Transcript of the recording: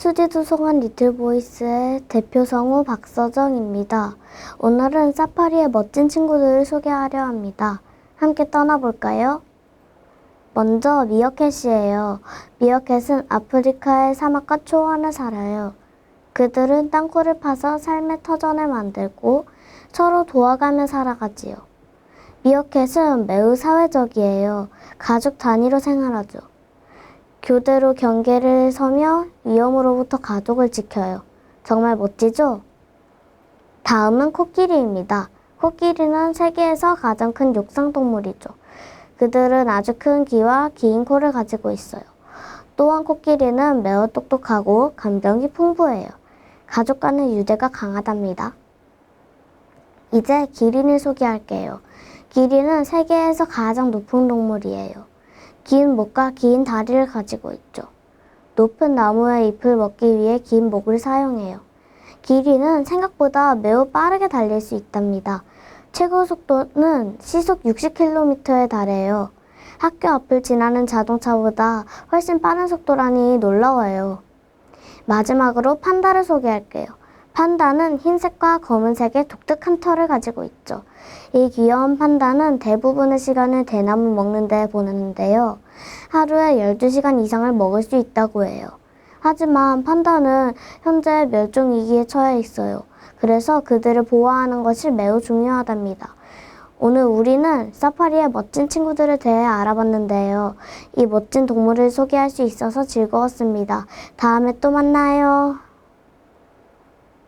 수지도서관 리틀보이스의 대표 성우 박서정입니다. 오늘은 사파리의 멋진 친구들을 소개하려 합니다. 함께 떠나볼까요? 먼저 미어캣이에요. 미어캣은 아프리카의 사막과 초원에 살아요. 그들은 땅굴을 파서 삶의 터전을 만들고 서로 도와가며 살아가지요. 미어캣은 매우 사회적이에요. 가족 단위로 생활하죠. 교대로 경계를 서며 위험으로부터 가족을 지켜요. 정말 멋지죠? 다음은 코끼리입니다. 코끼리는 세계에서 가장 큰 육상 동물이죠. 그들은 아주 큰 귀와 긴 코를 가지고 있어요. 또한 코끼리는 매우 똑똑하고 감정이 풍부해요. 가족 간의 유대가 강하답니다. 이제 기린을 소개할게요. 기린은 세계에서 가장 높은 동물이에요. 긴 목과 긴 다리를 가지고 있죠. 높은 나무의 잎을 먹기 위해 긴 목을 사용해요. 기린은 생각보다 매우 빠르게 달릴 수 있답니다. 최고 속도는 시속 60km에 달해요. 학교 앞을 지나는 자동차보다 훨씬 빠른 속도라니 놀라워요. 마지막으로 판다를 소개할게요. 판다는 흰색과 검은색의 독특한 털을 가지고 있죠. 이 귀여운 판다는 대부분의 시간을 대나무 먹는 데 보내는데요. 하루에 12시간 이상을 먹을 수 있다고 해요. 하지만 판다는 현재 멸종 위기에 처해 있어요. 그래서 그들을 보호하는 것이 매우 중요하답니다. 오늘 우리는 사파리의 멋진 친구들에 대해 알아봤는데요. 이 멋진 동물을 소개할 수 있어서 즐거웠습니다. 다음에 또 만나요.